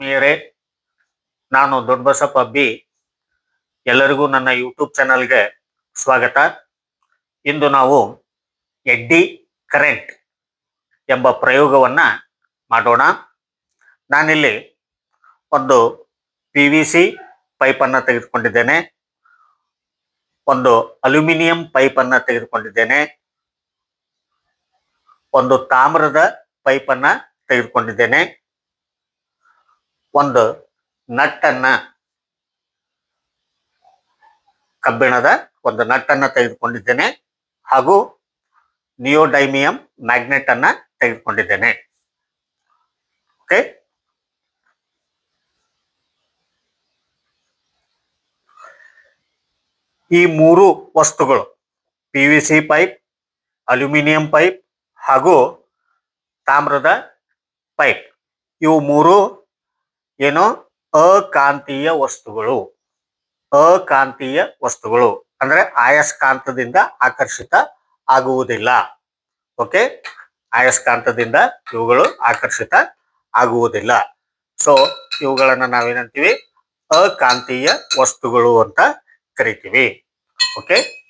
ಮೇಯರೇ ನಾನು ದೊಡ್ಡಬಸಪ್ಪ ಬಿ ಎಲ್ಲರಿಗೂ ನನ್ನ ಯೂಟ್ಯೂಬ್ ಚಾನಲ್ಗೆ ಸ್ವಾಗತ. ಇಂದು ನಾವು ಎಡ್ಡಿ ಕರೆಂಟ್ ಎಂಬ ಪ್ರಯೋಗವನ್ನು ಮಾಡೋಣ. ನಾನಿಲ್ಲಿ ಒಂದು ಪಿ ವಿ ಸಿ ಪೈಪನ್ನು ತೆಗೆದುಕೊಂಡಿದ್ದೇನೆ. ಒಂದು ಅಲ್ಯೂಮಿನಿಯಂ ಪೈಪನ್ನು ತೆಗೆದುಕೊಂಡಿದ್ದೇನೆ. ಒಂದು ತಾಮ್ರದ ಪೈಪನ್ನು ತೆಗೆದುಕೊಂಡಿದ್ದೇನೆ. ಒಂದು ನಟ್ಟನ್ನ, ಕಬ್ಬಿಣದ ಒಂದು ನಟ್ಟನ್ನ ತೆಗೆದುಕೊಂಡಿದ್ದೇನೆ ಹಾಗೂ ನಿಯೋಡೈಮಿಯಂ ಮ್ಯಾಗ್ನೆಟ್ ಅನ್ನ ತೆಗೆದುಕೊಂಡಿದ್ದೇನೆ. ಓಕೆ? ಈ ಮೂರು ವಸ್ತುಗಳು, P V C pipe, aluminium pipe ಹಾಗೂ ತಾಮ್ರದ ಪೈಪ್, ಇವು ಮೂರು ಏನು? ಅಕಾಂತೀಯ ವಸ್ತುಗಳು. ಅಕಾಂತೀಯ ವಸ್ತುಗಳು. ಅಂದ್ರೆ ಆಯಸ್ಕಾಂತದಿಂದ ಆಕರ್ಷಿತ ಆಗುವುದಿಲ್ಲ. ಓಕೆ ಆಯಸ್ಕಾಂತದಿಂದ ಇವುಗಳು ಆಕರ್ಷಿತ ಆಗುವುದಿಲ್ಲ. ಸೊ ಇವುಗಳನ್ನ ನಾವೇನಂತೀವಿ? ಅಕಾಂತೀಯ ವಸ್ತುಗಳು ಅಂತ ಕರಿತೀವಿ. ಓಕೆ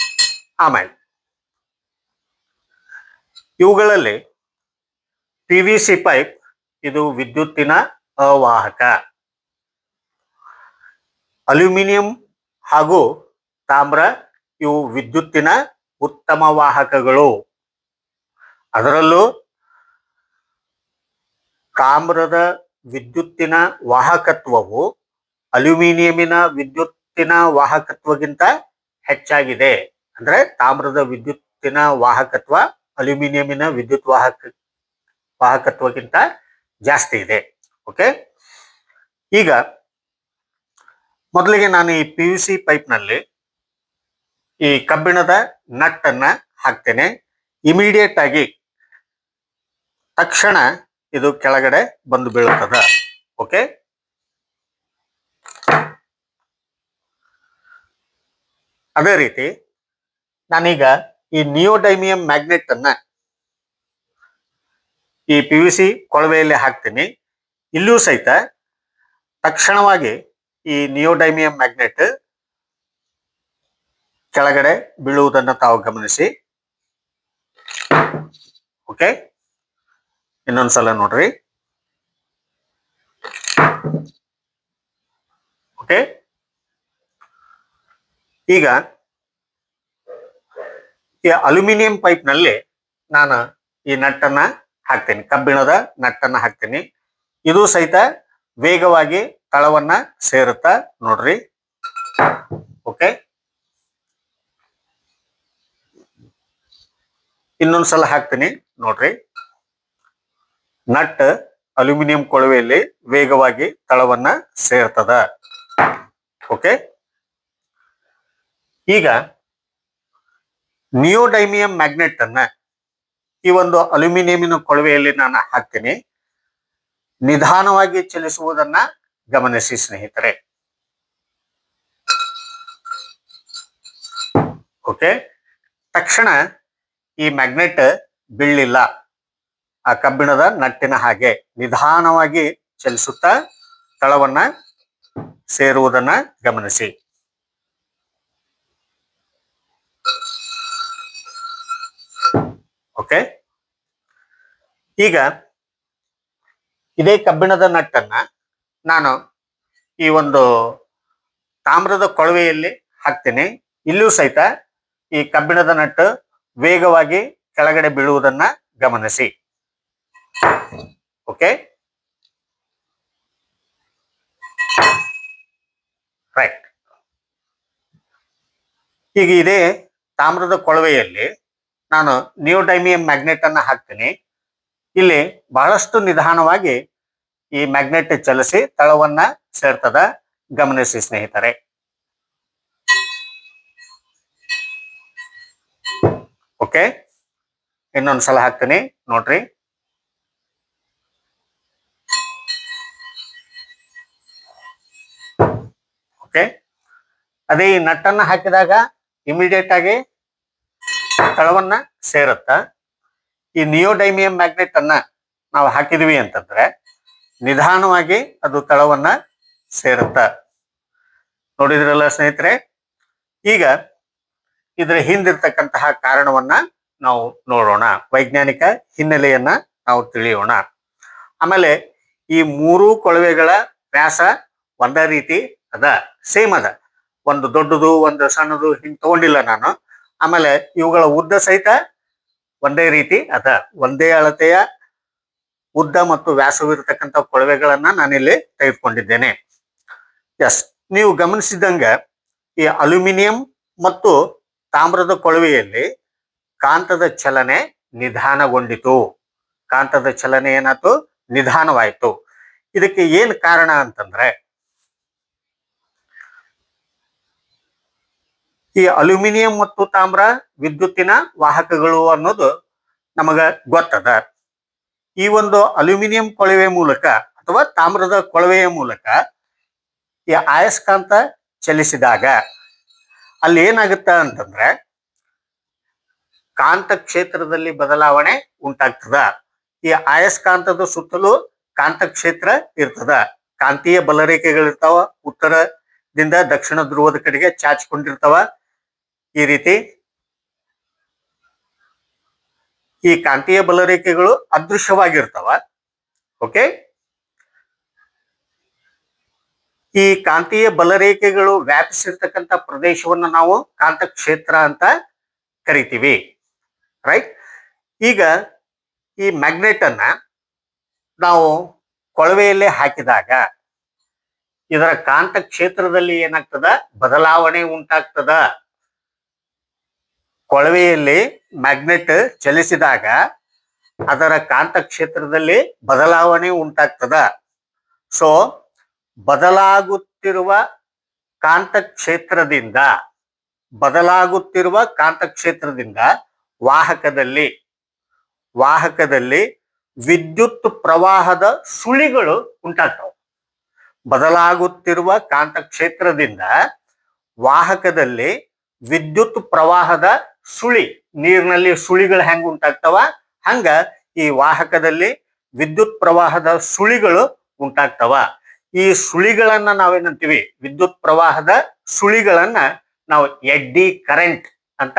ಆಮೇಲೆ, ಇವುಗಳಲ್ಲಿ ಪಿ ವಿ ಸಿ ಪೈಪ್ ಇದು ವಿದ್ಯುತ್ತಿನ ಅವಾಹಕ. ಅಲ್ಯೂಮಿನಿಯಂ ಹಾಗೂ ತಾಮ್ರ ಇವು ವಿದ್ಯುತ್ತಿನ ಉತ್ತಮ ವಾಹಕಗಳು. ಅದರಲ್ಲೂ ತಾಮ್ರದ ವಿದ್ಯುತ್ತಿನ ವಾಹಕತ್ವವು ಅಲ್ಯೂಮಿನಿಯಮಿನ ವಿದ್ಯುತ್ತಿನ ವಾಹಕತ್ವಗಿಂತ ಹೆಚ್ಚಾಗಿದೆ. ಅಂದ್ರೆ ತಾಮ್ರದ ವಿದ್ಯುತ್ತಿನ ವಾಹಕತ್ವ ಅಲ್ಯೂಮಿನಿಯಂನ ವಿದ್ಯುತ್ ವಾಹಕ ವಾಹಕತ್ವಕ್ಕಿಂತ ಜಾಸ್ತಿ ಇದೆ. ಓಕೆ ಈಗ ಮೊದಲಿಗೆ ನಾನು ಈ ಪಿ ಯು ಸಿ ಪೈಪ್ನಲ್ಲಿ ಈ ಕಬ್ಬಿಣದ ನಟ್ ಅನ್ನ ಹಾಕ್ತೇನೆ. ಇಮಿಡಿಯೇಟ್ ಆಗಿ ತಕ್ಷಣ ಇದು ಕೆಳಗಡೆ ಬಂದು ಬೀಳುತ್ತದ. ಓಕೆ ಅದೇ ರೀತಿ ನಾನೀಗ ಈ ನಿಯೋಡೈಮಿಯಂ ಮ್ಯಾಗ್ನೆಟ್ ಅನ್ನ ಈ ಪಿ ಯು ಸಿ ಕೊಳವೆಯಲ್ಲಿ ಹಾಕ್ತೀನಿ. ಇಲ್ಲೂ ಸಹಿತ ತಕ್ಷಣವಾಗಿ ಈ ನಿಯೋಡೈಮಿಯಂ ಮ್ಯಾಗ್ನೆಟ್ ಕೆಳಗಡೆ ಬೀಳುವುದನ್ನು ತಾವು ಗಮನಿಸಿ. ಓಕೆ ಇನ್ನೊಂದ್ಸಲ ನೋಡ್ರಿ. ಓಕೆ ಈಗ ಈ ಅಲ್ಯೂಮಿನಿಯಂ ಪೈಪ್ನಲ್ಲಿ ನಾನು ಈ ನಟ್ಟನ್ನ ಹಾಕ್ತೇನೆ. ಕಬ್ಬಿಣದ ನಟ್ಟನ್ನ ಹಾಕ್ತೀನಿ. ಇದು ಸಹಿತ ವೇಗವಾಗಿ ತಳವನ್ನ ಸೇರುತ್ತಾ ನೋಡ್ರಿ. ಓಕೆ ಇನ್ನೊಂದ್ಸಲ ಹಾಕ್ತೀನಿ ನೋಡ್ರಿ. ನಟ್ ಅಲ್ಯೂಮಿನಿಯಂ ಕೊಳವೆಯಲ್ಲಿ ವೇಗವಾಗಿ ತಳವನ್ನ ಸೇರ್ತದ. ಓಕೆ ಈಗ ನಿಯೋಡೈಮಿಯಂ ಮ್ಯಾಗ್ನೆಟ್ ಅನ್ನ ಈ ಒಂದು ಅಲ್ಯೂಮಿನಿಯಂನ ಕೊಳವೆಯಲ್ಲಿ ನಾನು ಹಾಕ್ತೀನಿ. ನಿಧಾನವಾಗಿ ಚಲಿಸುವುದನ್ನ ಗಮನಿಸಿ ಸ್ನೇಹಿತರೆ. ಓಕೆ ತಕ್ಷಣ ಈ ಮ್ಯಾಗ್ನೆಟ್ ಬೀಳಿಲ್ಲ. ಆ ಕಬ್ಬಿಣದ ನಟ್ಟಿನ ಹಾಗೆ ನಿಧಾನವಾಗಿ ಚಲಿಸುತ್ತಾ ತಳವನ್ನ ಸೇರುವುದನ್ನ ಗಮನಿಸಿ. ಓಕೆ ಈಗ ಇದೇ ಕಬ್ಬಿಣದ ನಟ್ಟನ್ನ ನಾನು ಈ ಒಂದು ತಾಮ್ರದ ಕೊಳವೆಯಲ್ಲಿ ಹಾಕ್ತೀನಿ. ಇಲ್ಲೂ ಸಹಿತ ಈ ಕಬ್ಬಿಣದ ನಟ್ಟು ವೇಗವಾಗಿ ಕೆಳಗಡೆ ಬೀಳುವುದನ್ನ ಗಮನಿಸಿ. ಓಕೆ? ರೈಟ್. ಈಗ ಇದೇ ತಾಮ್ರದ ಕೊಳವೆಯಲ್ಲಿ ನಾನು ನ್ಯೂ ಡೈಮಿಯಂ ಮ್ಯಾಗ್ನೆಟ್ ಅನ್ನ ಹಾಕ್ತೀನಿ. ಇಲ್ಲಿ ಬಹಳಷ್ಟು ನಿಧಾನವಾಗಿ ಈ ಮ್ಯಾಗ್ನೆಟ್ ಚಲಿಸಿ ತಳವನ್ನ ಸೇರ್ತದ. ಗಮನಿಸಿ ಸ್ನೇಹಿತರೆ. ಓಕೆ ಇನ್ನೊಂದು ಸಲ ಹಾಕ್ತೀನಿ. ನೋಡ್ರಿ. ಓಕೆ ಅದೇ ಈ ನಟ್ಟನ್ನ ಹಾಕಿದಾಗ ಇಮಿಡಿಯೇಟ್ ಆಗಿ ತಳವನ್ನ ಸೇರುತ್ತ. ಈ ನಿಯೋಡೈಮಿಯಂ ಮ್ಯಾಗ್ನೆಟ್ ಅನ್ನ ನಾವು ಹಾಕಿದ್ವಿ ಅಂತಂದ್ರೆ ನಿಧಾನವಾಗಿ ಅದು ತಳವನ್ನ ಸೇರುತ್ತ. ನೋಡಿದ್ರಲ್ಲ ಸ್ನೇಹಿತರೆ? ಈಗ ಇದರ ಹಿಂದಿರ್ತಕ್ಕಂತಹ ಕಾರಣವನ್ನ ನಾವು ನೋಡೋಣ. ವೈಜ್ಞಾನಿಕ ಹಿನ್ನೆಲೆಯನ್ನ ನಾವು ತಿಳಿಯೋಣ. ಆಮೇಲೆ ಈ ಮೂರು ಕೊಳವೆಗಳ ವ್ಯಾಸ ಒಂದೇ ರೀತಿ ಅದ, ಸೇಮ್ ಅದ. ಒಂದು ದೊಡ್ಡದು, ಒಂದು ಸಣ್ಣದು ಹಿಂಗ್ ತಗೊಂಡಿಲ್ಲ ನಾನು. ಆಮೇಲೆ ಇವುಗಳ ಉದ್ದ ಸಹಿತ ಒಂದೇ ರೀತಿ ಅದ. ಒಂದೇ ಅಳತೆಯ ಉದ್ದ ಮತ್ತು ವ್ಯಾಸವಿರತಕ್ಕಂಥ ಕೊಳವೆಗಳನ್ನ ನಾನಿಲ್ಲಿ ತೆಗೆದುಕೊಂಡಿದ್ದೇನೆ. ಎಸ್ ನೀವು ಗಮನಿಸಿದಂಗ ಈ ಅಲ್ಯೂಮಿನಿಯಂ ಮತ್ತು ತಾಮ್ರದ ಕೊಳವೆಯಲ್ಲಿ ಕಾಂತದ ಚಲನೆ ನಿಧಾನಗೊಂಡಿತು. ಕಾಂತದ ಚಲನೆ ಏನಾಯ್ತು? ನಿಧಾನವಾಯಿತು. ಇದಕ್ಕೆ ಏನ್ ಕಾರಣ ಅಂತಂದ್ರೆ, ಈ ಅಲ್ಯೂಮಿನಿಯಂ ಮತ್ತು ತಾಮ್ರ ವಿದ್ಯುತ್ತಿನ ವಾಹಕಗಳು ಅನ್ನೋದು ನಮಗ ಗೊತ್ತದ. ಈ ಒಂದು ಅಲ್ಯೂಮಿನಿಯಂ ಕೊಳವೆ ಮೂಲಕ ಅಥವಾ ತಾಮ್ರದ ಕೊಳವೆಯ ಮೂಲಕ ಈ ಆಯಸ್ಕಾಂತ ಚಲಿಸಿದಾಗ ಅಲ್ಲಿ ಏನಾಗುತ್ತ ಅಂತಂದ್ರೆ ಕಾಂತ ಕ್ಷೇತ್ರದಲ್ಲಿ ಬದಲಾವಣೆ ಉಂಟಾಗ್ತದ. ಈ ಆಯಸ್ಕಾಂತದ ಸುತ್ತಲೂ ಕಾಂತ ಕ್ಷೇತ್ರ ಇರ್ತದ. ಕಾಂತೀಯ ಬಲರೇಖೆಗಳಿರ್ತಾವ ಉತ್ತರದಿಂದ ದಕ್ಷಿಣ ಧ್ರುವದ ಕಡೆಗೆ ಚಾಚಿಕೊಂಡಿರ್ತಾವ ಈ ರೀತಿ ಈ ಕಾಂತೀಯ ಬಲರೇಖೆಗಳು ಅದೃಶ್ಯವಾಗಿರ್ತಾವ. ಓಕೆ ಈ ಕಾಂತೀಯ ಬಲರೇಖೆಗಳು ವ್ಯಾಪಿಸಿರ್ತಕ್ಕಂಥ ಪ್ರದೇಶವನ್ನು ನಾವು ಕಾಂತ ಕ್ಷೇತ್ರ ಅಂತ ಕರಿತೀವಿ. ರೈಟ್ ಈಗ ಈ ಮ್ಯಾಗ್ನೆಟ್ ಅನ್ನ ನಾವು ಕೊಳವೆಯಲ್ಲೇ ಹಾಕಿದಾಗ ಇದರ ಕಾಂತ ಕ್ಷೇತ್ರದಲ್ಲಿ ಏನಾಗ್ತದ? ಬದಲಾವಣೆ ಉಂಟಾಗ್ತದ. ಕೊಳವೆಯಲ್ಲಿ ಮ್ಯಾಗ್ನೆಟ್ ಚಲಿಸಿದಾಗ ಅದರ ಕಾಂತ ಕ್ಷೇತ್ರದಲ್ಲಿ ಬದಲಾವಣೆ ಉಂಟಾಗ್ತದ. ಸೊ ಬದಲಾಗುತ್ತಿರುವ ಕಾಂತ ಕ್ಷೇತ್ರದಿಂದ ಬದಲಾಗುತ್ತಿರುವ ಕಾಂತ ಕ್ಷೇತ್ರದಿಂದ ವಾಹಕದಲ್ಲಿ ವಾಹಕದಲ್ಲಿ ವಿದ್ಯುತ್ ಪ್ರವಾಹದ ಸುಳಿಗಳು ಉಂಟಾಗ್ತವೆ. ಬದಲಾಗುತ್ತಿರುವ ಕಾಂತ ಕ್ಷೇತ್ರದಿಂದ ವಾಹಕದಲ್ಲಿ ವಿದ್ಯುತ್ ಪ್ರವಾಹದ ಸುಳಿ, ನೀರಿನಲ್ಲಿ ಸುಳಿಗಳು ಹೆಂಗ್ ಉಂಟಾಗ್ತವ? ಹಂಗ ಈ ವಾಹಕದಲ್ಲಿ ವಿದ್ಯುತ್ ಪ್ರವಾಹದ ಸುಳಿಗಳು ಉಂಟಾಗ್ತವ. ಈ ಸುಳಿಗಳನ್ನ ನಾವೇನಂತೀವಿ? ವಿದ್ಯುತ್ ಪ್ರವಾಹದ ಸುಳಿಗಳನ್ನ ನಾವು ಎಡ್ಡಿ ಕರೆಂಟ್ ಅಂತ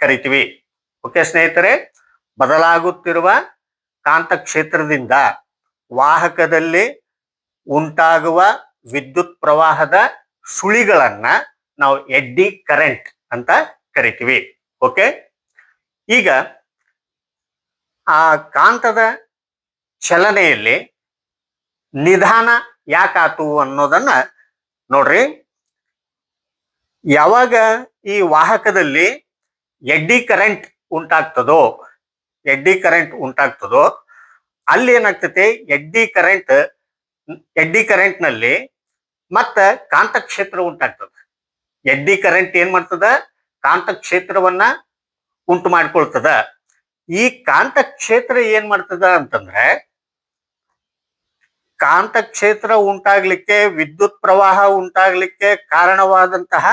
ಕರಿತೀವಿ. ಓಕೆ ಸ್ನೇಹಿತರೆ, ಬದಲಾಗುತ್ತಿರುವ ಕಾಂತ ಕ್ಷೇತ್ರದಿಂದ ವಾಹಕದಲ್ಲಿ ಉಂಟಾಗುವ ವಿದ್ಯುತ್ ಪ್ರವಾಹದ ಸುಳಿಗಳನ್ನ ನಾವು ಎಡ್ಡಿ ಕರೆಂಟ್ ಅಂತ ಕರಿತೀವಿ. ಓಕೆ ಈಗ ಆ ಕಾಂತದ ಚಲನೆಯಲ್ಲಿ ನಿಧಾನ ಯಾಕಾತು ಅನ್ನೋದನ್ನ ನೋಡ್ರಿ. ಯಾವಾಗ ಈ ವಾಹಕದಲ್ಲಿ ಎಡ್ಡಿ ಕರೆಂಟ್ ಉಂಟಾಗ್ತದೋ, ಎಡ್ಡಿ ಕರೆಂಟ್ ಉಂಟಾಗ್ತದೋ, ಅಲ್ಲಿ ಏನಾಗ್ತೈತೆ? ಎಡ್ಡಿ ಕರೆಂಟ್ ಎಡ್ಡಿ ಕರೆಂಟ್ನಲ್ಲಿ ಮತ್ತ ಕಾಂತ ಕ್ಷೇತ್ರ ಉಂಟಾಗ್ತದ. ಎಡ್ಡಿ ಕರೆಂಟ್ ಏನ್ ಮಾಡ್ತದ? ಕಾಂತ ಕ್ಷೇತ್ರವನ್ನ ಉಂಟು ಮಾಡ್ಕೊಳ್ತದ. ಈ ಕಾಂತ ಕ್ಷೇತ್ರ ಏನ್ ಮಾಡ್ತದ ಅಂತಂದ್ರೆ ಕಾಂತ ಕ್ಷೇತ್ರ ಉಂಟಾಗ್ಲಿಕ್ಕೆ, ವಿದ್ಯುತ್ ಪ್ರವಾಹ ಉಂಟಾಗ್ಲಿಕ್ಕೆ ಕಾರಣವಾದಂತಹ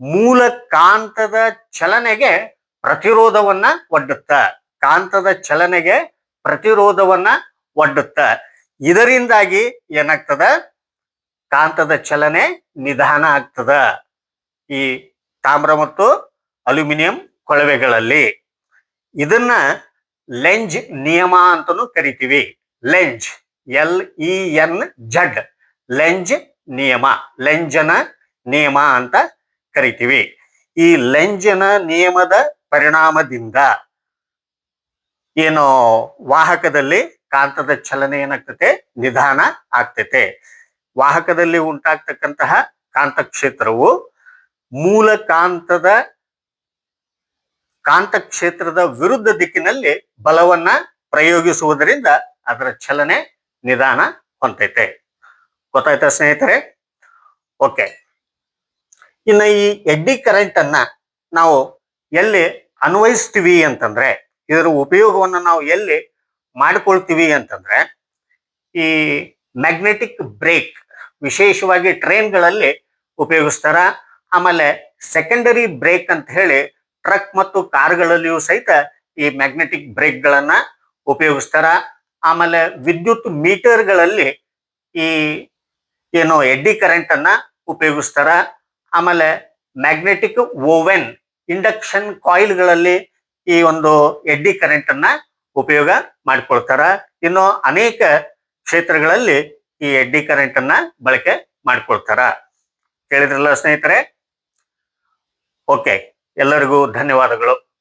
ಮೂಲ ಕಾಂತದ ಚಲನೆಗೆ ಪ್ರತಿರೋಧವನ್ನ ಒಡ್ಡುತ್ತ. ಕಾಂತದ ಚಲನೆಗೆ ಪ್ರತಿರೋಧವನ್ನ ಒಡ್ಡುತ್ತ. ಇದರಿಂದಾಗಿ ಏನಾಗ್ತದ? ಕಾಂತದ ಚಲನೆ ನಿಧಾನ ಆಗ್ತದ. ಈ ತಾಮ್ರ ಮತ್ತು ಅಲ್ಯೂಮಿನಿಯಂ ಕೊಳವೆಗಳಲ್ಲಿ. ಇದನ್ನ ಲೆಂಜ್ ನಿಯಮ ಅಂತಲೂ ಕರಿತೀವಿ. Lenz, L E N Z, Lenz ನಿಯಮ, ಲೆಂಜನ ನಿಯಮ ಅಂತ ಕರಿತೀವಿ. ಈ ಲೆಂಜನ ನಿಯಮದ ಪರಿಣಾಮದಿಂದ ಏನು ವಾಹಕದಲ್ಲಿ ಕಾಂತದ ಚಲನೆ ಏನಾಗ್ತತೆ? ನಿಧಾನ ಆಗ್ತತೆ. ವಾಹಕದಲ್ಲಿ ಉಂಟಾಗ್ತಕ್ಕಂತಹ ಕಾಂತ ಕ್ಷೇತ್ರವು ಮೂಲ ಕಾಂತದ ಕಾಂತ ಕ್ಷೇತ್ರದ ವಿರುದ್ಧ ದಿಕ್ಕಿನಲ್ಲಿ ಬಲವನ್ನ ಪ್ರಯೋಗಿಸುವುದರಿಂದ ಅದರ ಚಲನೆ ನಿಧಾನ ಹೊಂದೈತೆ ಗೊತ್ತಾಯ್ತಾ ಸ್ನೇಹಿತರೆ? ಓಕೆ. ಇನ್ನು ಈ ಎಡ್ಡಿ ಕರೆಂಟ್ ಅನ್ನ ನಾವು ಎಲ್ಲಿ ಅನ್ವಯಿಸ್ತೀವಿ ಅಂತಂದ್ರೆ, ಇದರ ಉಪಯೋಗವನ್ನು ನಾವು ಎಲ್ಲಿ ಮಾಡ್ಕೊಳ್ತೀವಿ ಅಂತಂದ್ರೆ, ಈ ಮ್ಯಾಗ್ನೆಟಿಕ್ ಬ್ರೇಕ್ ವಿಶೇಷವಾಗಿ ಟ್ರೈನ್ಗಳಲ್ಲಿ ಉಪಯೋಗಿಸ್ತಾರ? ಆಮೇಲೆ ಸೆಕೆಂಡರಿ ಬ್ರೇಕ್ ಅಂತ ಹೇಳಿ ಟ್ರಕ್ ಮತ್ತು ಕಾರ್ಗಳಲ್ಲಿಯೂ ಸಹಿತ ಈ ಮ್ಯಾಗ್ನೆಟಿಕ್ ಬ್ರೇಕ್ಗಳನ್ನ ಉಪಯೋಗಿಸ್ತಾರ. ಆಮೇಲೆ ವಿದ್ಯುತ್ ಮೀಟರ್ಗಳಲ್ಲಿ ಈ ಏನು ಎಡ್ಡಿ ಕರೆಂಟ್ ಅನ್ನ ಉಪಯೋಗಿಸ್ತಾರ. ಆಮೇಲೆ ಮ್ಯಾಗ್ನೆಟಿಕ್ ಓವೆನ್ ಇಂಡಕ್ಷನ್ ಕಾಯಿಲ್ಗಳಲ್ಲಿ ಈ ಒಂದು ಎಡ್ಡಿ ಕರೆಂಟ್ ಅನ್ನ ಉಪಯೋಗ ಮಾಡ್ಕೊಳ್ತಾರ. ಇನ್ನು ಅನೇಕ ಕ್ಷೇತ್ರಗಳಲ್ಲಿ ಈ ಎಡ್ಡಿ ಕರೆಂಟ್ ಅನ್ನ ಬಳಕೆ ಮಾಡ್ಕೊಳ್ತಾರ. ಕೇಳಿದ್ರಲ್ಲ ಸ್ನೇಹಿತರೆ? ಓಕೆ ಎಲ್ಲರಿಗೂ ಧನ್ಯವಾದಗಳು.